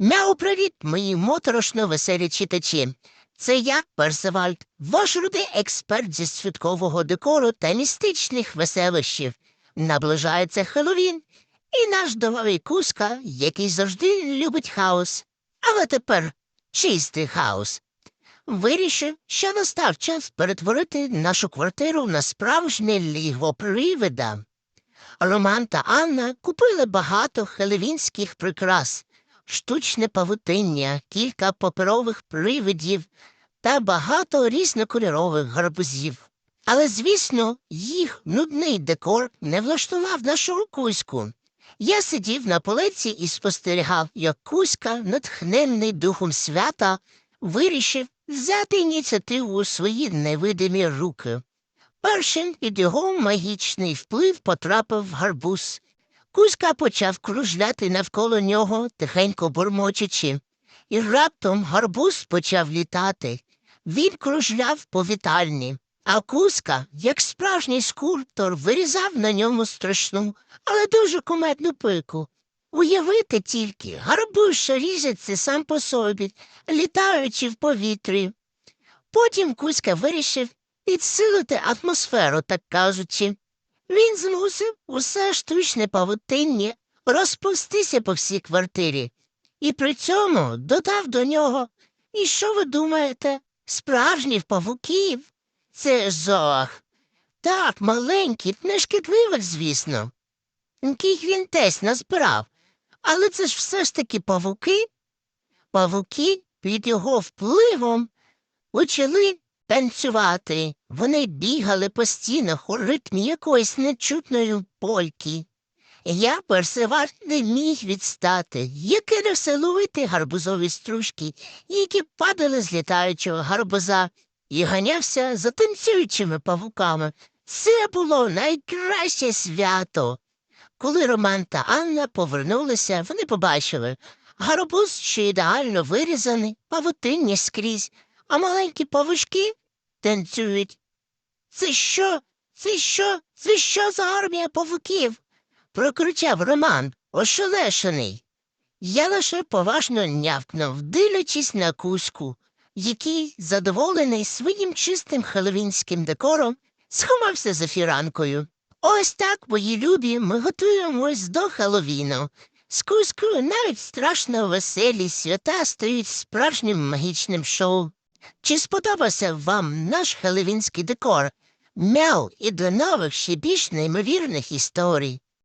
Мяу, привіт, мої моторошно веселі читачі. Це я, Персевальд, ваш рудий експерт зі святкового декору та містичних веселищів. Наближається Хеллоуін і наш домовий куска, який завжди любить хаос. Але тепер чистий хаос. Вирішив, що настав час перетворити нашу квартиру на справжнє лігво привида. Роман та Анна купили багато хелевінських прикрас, штучне павутиння, кілька паперових привидів та багато різнокольорових гарбузів. Але, звісно, їх нудний декор не влаштував нашу кузьку. Я сидів на полиці і спостерігав, як кузька, натхненний духом свята, вирішив взяти ініціативу у свої невидимі руки. Першим під його магічний вплив потрапив гарбуз. Кузька почав кружляти навколо нього, тихенько бурмочучи, і раптом гарбуз почав літати. Він кружляв по вітальні, а кузка, як справжній скульптор, вирізав на ньому страшну, але дуже кумедну пику. Уявити тільки, гарбуз що різеться сам по собі, літаючи в повітрі. Потім Кузька вирішив підсилити атмосферу, так кажучи. Він змусив усе штучне павутиння розпустися по всій квартирі, і при цьому додав до нього, і що ви думаєте, справжніх павуків? Це жах. Так, маленький, нешкідливих, звісно. Яких він тесть назбирав. Але це ж все ж таки павуки. Павуки під його впливом почали танцювати. Вони бігали по стінах у ритмі якоїсь нечутної польки. Я персивар не міг відстати, яке розсилувати гарбузові стружки, які падали з літаючого гарбуза, і ганявся за танцюючими павуками. Це було найкраще свято. Коли Роман та Анна повернулися, вони побачили гарбуз, що ідеально вирізаний, павутиння скрізь, а маленькі павучки танцюють. Це що? Це що? Це що за армія павуків? прокричав Роман, ошелешений. Я лише поважно нявкнув, дивлячись на кузьку, який, задоволений своїм чистим хеловінським декором, сховався за фіранкою. Ось так, мої любі, ми готуємось до Хеллоуіну. З кузькою навіть страшно веселі свята стають справжнім магічним шоу. Чи сподобався вам наш хеловінський декор? Мяу і до нових ще більш неймовірних історій.